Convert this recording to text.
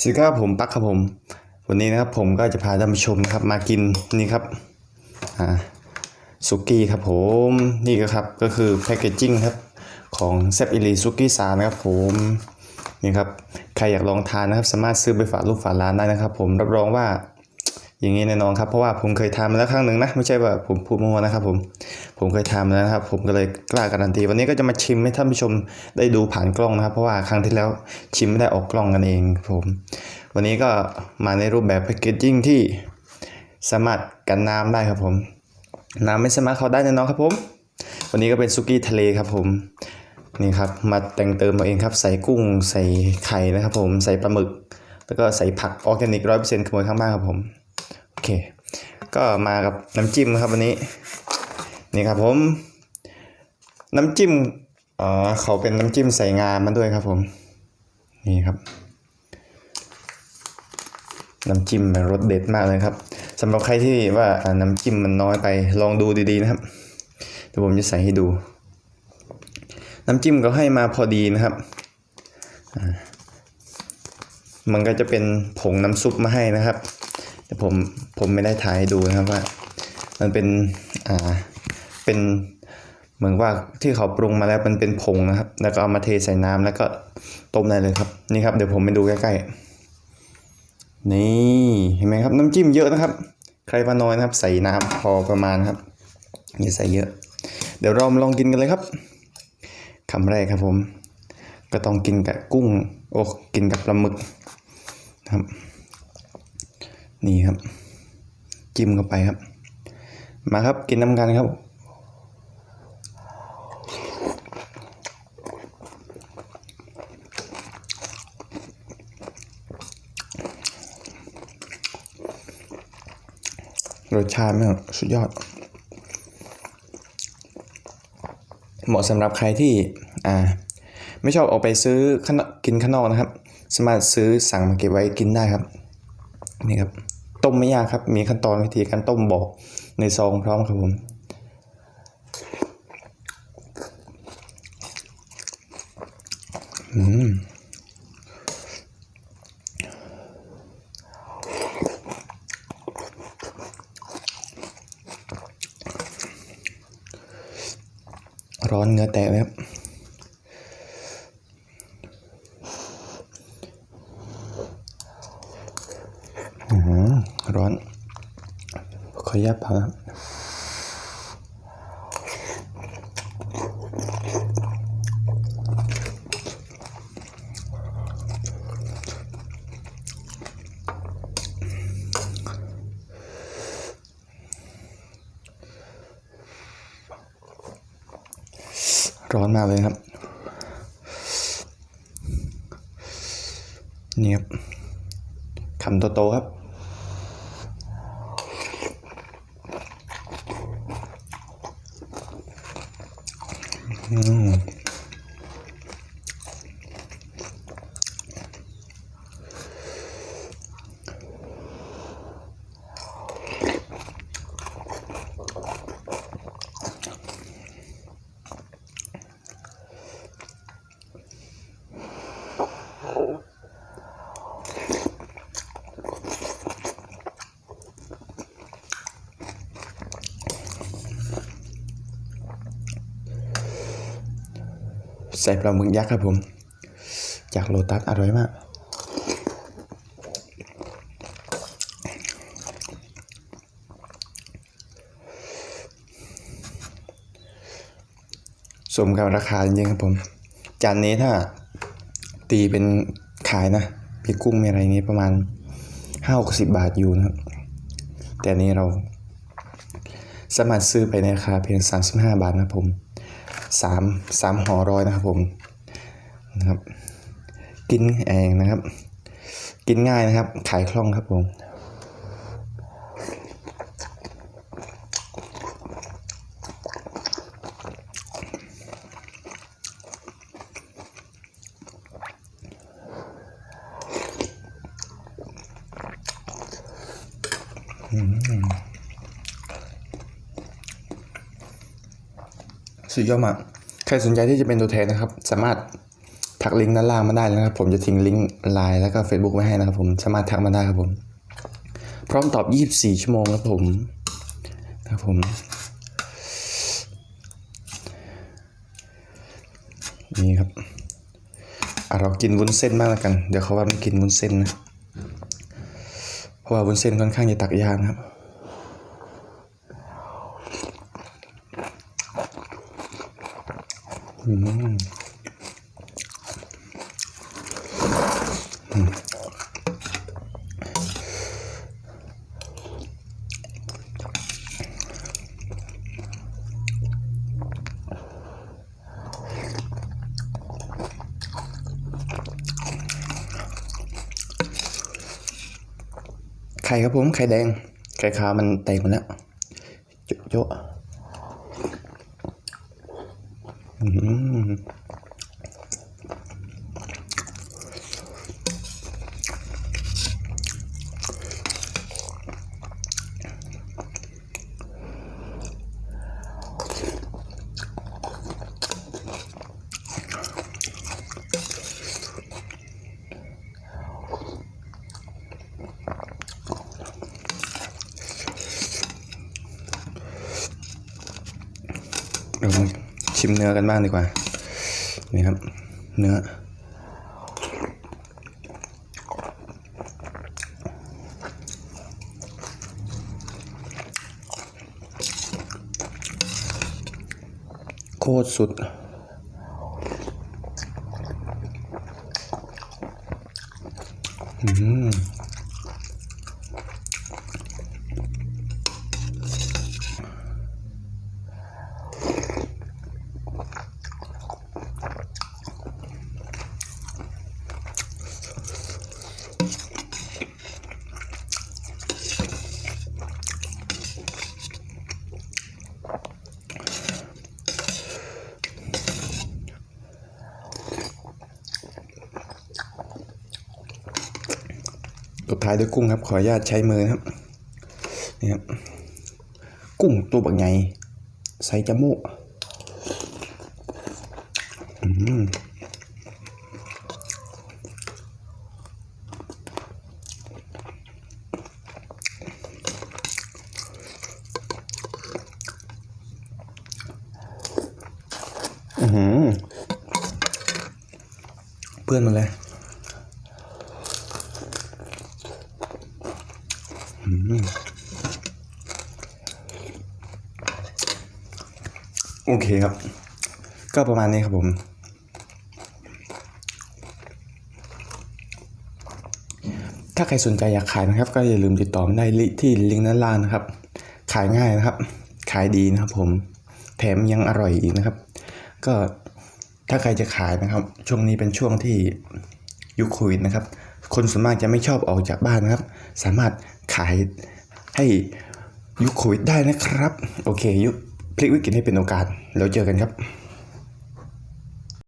สวัสดีครับผมปักครับผม วันนี้นะครับผมก็จะพาท่านผู้ชมนะครับมากินนี่ครับอ่าซุกี้ครับผมนี่ก็ครับก็คือแพคเกจจิ้งครับของแซบอิลีซุกี้ซานะครับผมนี่ครับใครอยากลองทานนะครับสามารถซื้อไปฝากลูกฝากร้านได้นะครับ ผมรับรองว่า อย่างนี้แน่นอนครับเพราะว่าผมเคยทานมาแล้วครั้งหนึ่งนะไม่ใช่ว่าผมพูดมั่วนะครับผมผมเคยทานมาแล้วนะครับ ผมก็เลยกล้าการันตีวันนี้ก็จะมาชิมให้ท่านผู้ชมได้ดูผ่านกล้องนะครับ เพราะว่าครั้งที่แล้วชิมไม่ได้ออกกล้องกันเองครับผมวันนี้ก็มาในรูปแบบแพคเกจจิ้งที่สามารถกันน้ำได้ครับผม น้ำไม่สามารถเข้าได้แน่นอนครับผม วันนี้ก็เป็นซุกี้ทะเลครับผมนี่ครับมาแต่งเติมเอาเองครับ ใส่กุ้งใส่ไข่นะครับผมใส่ปลาหมึก แล้วก็ใส่ผักออร์แกนิกร้อยเปอร์เซ็นต์ขโมยข้างบ้านครับผม เค ก็มากับน้ำจิ้มครับวันนี้ นี่ครับผม น้ำจิ้มเออเขาเป็นน้ำจิ้มใส่งามาด้วยครับผม นี่ครับ น้ำจิ้มรสเด็ดมากเลยครับสำหรับใครที่ว่าน้ำจิ้มมันน้อยไปลองดูดีๆนะครับเดี๋ยวผมจะใส่ให้ดู น้ำจิ้มก็ให้มาพอดีนะครับ มันก็จะเป็นผงน้ำซุปมาให้นะครับ แต่ผมผมไม่ได้ถ่ายให้ดูนะครับว่า มันเป็นอ่าเป็นเหมือนว่าที่เขาปรุงมาแล้วมันเป็นผงนะครับ แล้วก็เอามาเทใส่น้ำแล้วก็ต้มได้เลยครับนี่ครับเดี๋ยวผมไปดูใกล้ๆนี่เห็นไหมครับน้ำจิ้มเยอะนะครับ ใครมาน้อยนะครับ ใส่น้ำพอประมาณครับอย่าใส่เยอะ เดี๋ยวเรามาลองกินกันเลยครับคำแรกครับผม ก็ต้องกินกับกุ้งโอ้กินกับปลาหมึกนะครับ นี่ครับ จิ้มเข้าไปครับ มาครับกินน้ำกันครับรสชาติแม่งสุดยอด เหมาะสำหรับใครที่อ่าไม่ชอบออกไปซื้อกกินข้างนอกนะครับ สามารถซื้อสั่งมาเก็บไว้กินได้ครับ นี่ครับต้มไม่ยากครับ มีขั้นตอนวิธีการต้มบอกในซองพร้อมครับผมอืมร้อนเหงือแตกเลยครับ อืมร้อน ขออนุ ญาตเผาครับร้อนมากเลยครับ นี่ครับคำโตๆครับ อื ส่ปลาหมึกยักษ์ครับผม จากโลตัสอร่อยมากสมกับราคาจริงๆครับผม จานนี้ถ้าตีเป็นขายนะมีกุ้งมีอะไรนี้ประมาณห้าหกสิบบาทอยู่นะครับ แต่อันนี้เราสามารถซื้อไปในราคาเพียง 35 บาทนะผม สามสามห่อร้อยนะครับผมนะครับกินเองนะครับ กินง่ายนะครับ ขายคล่องครับผม สุดยอดมาก ใครสนใจที่จะเป็นตัวแทนนะครับ สามารถทักลิงก์ด้านล่างมาได้นะครับ ผมจะทิ้งลิงก์ไลน์แล้วก็ Facebook ไว้ให้นะครับ ผมสามารถทักมาได้ครับผม พร้อมตอบ 24 ชั่วโมงครับผมครับผมนี่ครับอะเรากินวุ้นเส้นบ้างแล้วกัน เดี๋ยวเขาว่าไม่กินวุ้นเส้นนะ เพราะว่าวุ้นเส้นค่อนข้างจะตักยากนะครับ ไข่ครับผม ไข่แดง ไข่ขาวมันแตกหมดแล้วโจะ โจะอืมเรามา ชิมเนื้อกันบ้างดีกว่า นี่ครับ เนื้อ โคตรสุด ท้ายด้วยกุ้งครับ ขออนุญาตใช้มือนะครับนี่ครับ กุ้งตัวบักใหญ่ใส่จมูกอืมอื้อหือเพื่อนมาเลย โอเคครับ ก็ประมาณนี้ครับผม ถ้าใครสนใจอยากขายนะครับ ก็อย่าลืมติดต่อมาได้ที่ลิงก์ด้านล่างนะครับ ขายง่ายนะครับ ขายดีนะครับผม แถมยังอร่อยอีกนะครับ ก็ถ้าใครจะขายนะครับ ช่วงนี้เป็นช่วงที่ยุคโควิดนะครับ คนส่วนมากจะไม่ชอบออกจากบ้านนะครับ สามารถขายให้ยุคโควิดได้นะครับ โอเค ยุคพลิกวิกฤตให้เป็นโอกาสแล้วเจอกันครับ